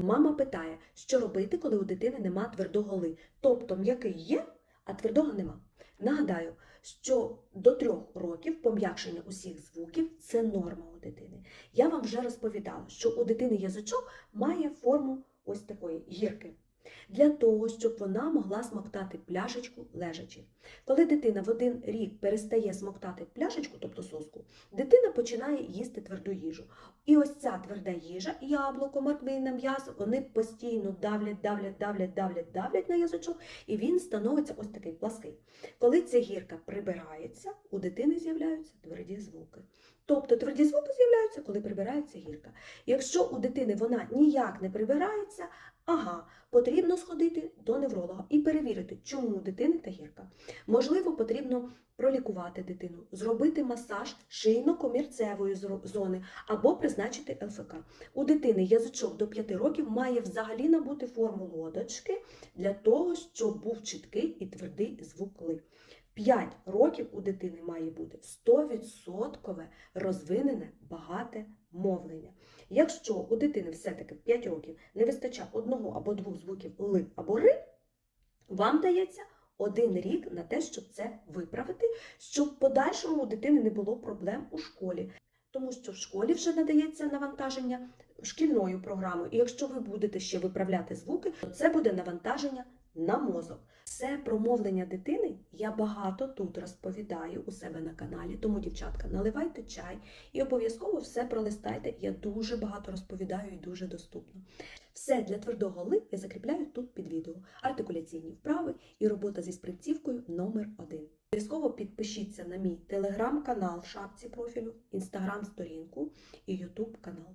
Мама питає, що робити, коли у дитини нема твердого ли. Тобто м'який є, а твердого нема. Нагадаю, що до трьох років пом'якшення усіх звуків це норма у дитини. Я вам вже розповідала, що у дитини язичок має форму ось такої гірки. Для того, щоб вона могла смоктати пляшечку лежачи. Коли дитина в один рік перестає смоктати пляшечку, тобто соску, дитина починає їсти тверду їжу. І ось ця тверда їжа, яблуко, морквина, м'ясо, вони постійно давлять, давлять, давлять, давлять, давлять на язичок, і він становиться ось такий плаский. Коли ця гірка прибирається, у дитини з'являються тверді звуки. Тобто тверді звуки з'являються, коли прибирається гірка. Якщо у дитини вона ніяк не прибирається, ага, потрібно сходити до невролога і перевірити, чому у дитини та гірка. Можливо, потрібно пролікувати дитину, зробити масаж шийно-комірцевої зони або призначити ЛФК. У дитини язичок до 5 років має взагалі набути форму лодочки для того, щоб був чіткий і твердий звук ли. 5 років у дитини має бути 100% розвинене багате мовлення. Якщо у дитини все-таки 5 років не вистачає одного або двох звуків ли або ри, вам дається один рік на те, щоб це виправити, щоб в подальшому у дитини не було проблем у школі. Тому що в школі вже надається навантаження шкільною програмою. І якщо ви будете ще виправляти звуки, то це буде навантаження на мозок. Все про мовлення дитини я багато тут розповідаю у себе на каналі. Тому, дівчатка, наливайте чай і обов'язково все пролистайте. Я дуже багато розповідаю і дуже доступно. Все для твердого ли я закріпляю тут під відео. Артикуляційні вправи і робота зі спринцівкою номер 1 Обов'язково підпишіться на мій телеграм-канал шапці профілю, інстаграм-сторінку і ютуб канал.